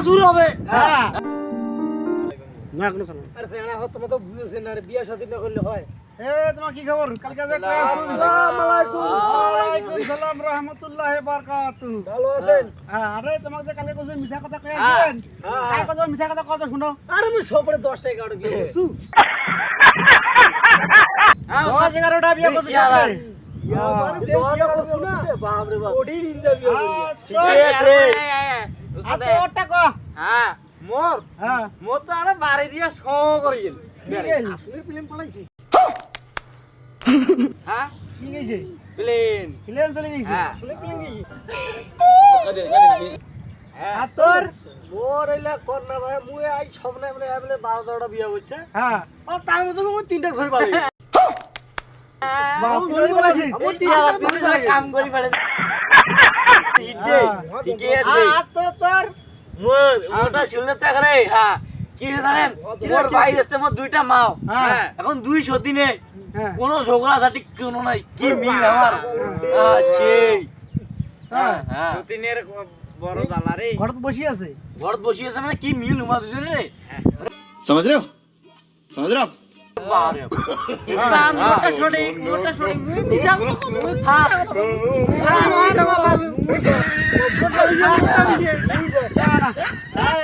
বাসুর হবে। হ্যাঁ। না কোনো শোনো। আরে সেনা হত মত বুঝেছেন না রে বিয়া শাদী না করলে হয়। এ তোমার কি খবর? কালকে যে কই আসুন আসসালামু আলাইকুম। ওয়ালাইকুম সালাম রাহমাতুল্লাহি বারাকাতুহু। ভালো আছেন? হ্যাঁ আরে তোমাকে যে কালকে কইছেন মিছা কথা কই আসেন হ্যাঁ। কাই কথা মিছা কথা কত শুনো? আরে আমি সপরে 10 টাকা কাটো বিয়ে করছু। দশ এগারোটা বিয়ে করতে। হ্যাঁ। মানে বিয়া করছু না। বাপ রে বাপ। ওডি নিন্দা বিয়া হ্যাঁ, তো- ঠিক আছে। তো ওটা কো? হ্যাঁ মোর। হ্যাঁ। মোর তো আরে বাড়ি দিয়া শ করে গেল। আসলে ফিল্ম পালাইছি। হ্যাঁ? কি গেছে? প্লেন। প্লেন চলে গেছে? হ্যাঁ। আসলে ফিল্ম গেছি। তোর? মোর এলা কর না ভাই মুই আই সব না বলে বলে 12 12টা বিয়া হচ্ছে। হ্যাঁ। আর তার মধ্যে মুই তিনটা বাপ আমার তিনটা কাম করি পারে হিটে এখন দুই সতীনে ঝগড়া ঝাটি নাই কি মিল আমার ঘরত বসি আছে মানে কি মিল উমা মোটা সঠিক মোটা সঠিক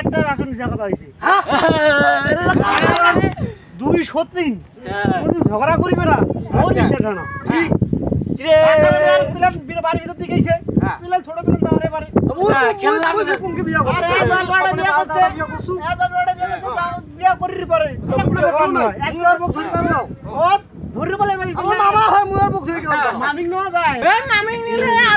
একটা কথা দুই সতীন। ঝগড়া করিবে না ও নিষেধ না ঠিক। পিলান পিলান বাড়ির ভিতর দিকে গেছে পিলান ছোট পিলান দাঁড়ে পারে খেলনা কোনকে বিয়া আরে করছে এবার বড় বিয়া করছে। বিয়া করছু? এবার বড় বিয়া করছে তাও বিয়া করির পরে। এটা কোনো ব্যাপার নয় মুই আর বক ধরি পারব ও ধরে বলে মারি আমার মামা হয় মুই আর বক ধরি পারব মামিক যায়। নিলে